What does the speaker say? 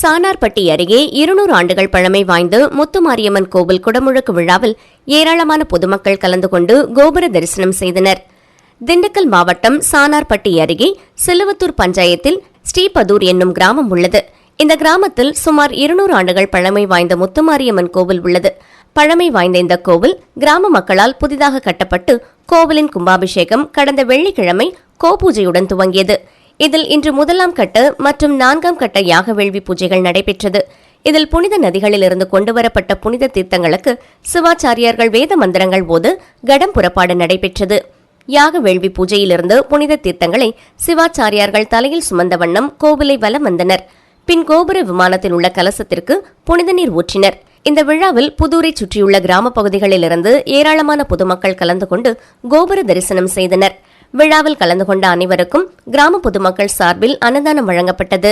சானார்பட்டி அருகே இருநூறு ஆண்டுகள் பழமை வாய்ந்த முத்துமாரியம்மன் கோவில் குடமுழுக்கு விழாவில் ஏராளமான பொதுமக்கள் கலந்து கொண்டு கோபுர தரிசனம் செய்தனர். திண்டுக்கல் மாவட்டம் சானார்பட்டி அருகே சிலுவத்தூர் பஞ்சாயத்தில் ஸ்ரீபதூர் என்னும் கிராமம் உள்ளது. இந்த கிராமத்தில் சுமார் இருநூறு ஆண்டுகள் பழமை வாய்ந்த முத்துமாரியம்மன் கோவில் உள்ளது. பழமை வாய்ந்த இந்த கோவில் கிராம மக்களால் புதிதாக கட்டப்பட்டு கோவிலின் கும்பாபிஷேகம் கடந்த வெள்ளிக்கிழமை கோபூஜையுடன் துவங்கியது. இதில் இன்று முதலாம் கட்ட மற்றும் நான்காம் கட்ட யாக வேள்வி பூஜைகள் நடைபெற்றது. இதில் புனித நதிகளிலிருந்து கொண்டுவரப்பட்ட புனித தீர்த்தங்களுக்கு சிவாச்சாரியார்கள் வேத மந்திரங்கள் போது கடம் புறப்பாடு நடைபெற்றது. யாக வேள்வி பூஜையிலிருந்து புனித தீர்த்தங்களை சிவாச்சாரியார்கள் தலையில் சுமந்த வண்ணம் கோவிலை வலம் வந்தனர் பின் கோபுர விமானத்தில் உள்ள கலசத்திற்கு புனித நீர் ஊற்றினர். இந்த விழாவில் புதூரை சுற்றியுள்ள கிராம பகுதிகளிலிருந்து ஏராளமான பொதுமக்கள் கலந்து கொண்டு கோபுர தரிசனம் செய்தனர். விழாவில் கலந்து கொண்ட அனைவருக்கும் கிராம பொதுமக்கள் சார்பில் அன்னதானம் வழங்கப்பட்டது.